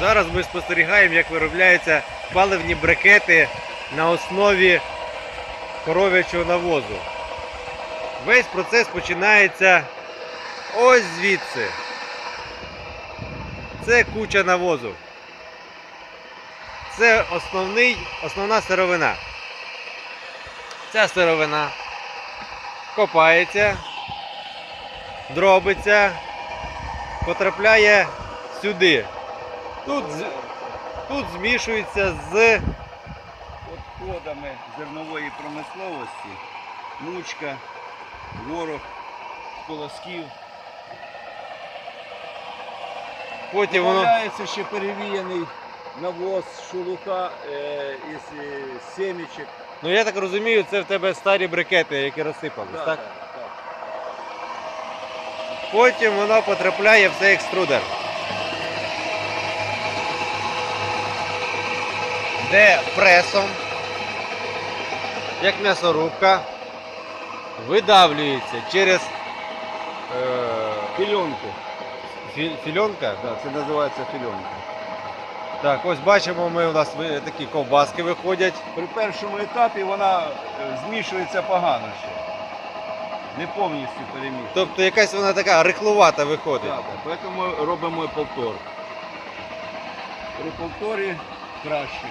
Зараз ми спостерігаємо, як виробляються паливні брикети на основі коров'ячого навозу. Весь процес починається ось звідси. Це куча навозу. Це основний, основна сировина. Ця сировина копається, дробиться, потрапляє сюди. Тут, тут змішується з Відходами зернової промисловості, мучка, ворог, колосків. потім воно. Додається ще перевіяний навоз, шелуха е, із е, семечок. Ну я так розумію, це в тебе старі брикети, які розсипались, так? так, так. Потім воно потрапляє в цей екструдер. Де пресом, як м'ясорубка, видавлюється через е, Фільонку. фі- фільонка. Так, це називається фільонка. Так, ось бачимо, ми у нас такі ковбаски виходять. При першому етапі вона е, змішується погано ще. Не повністю перемішується. Тобто якась вона така рихлувата виходить. Так, так, тому робимо повтор. При повторі краще.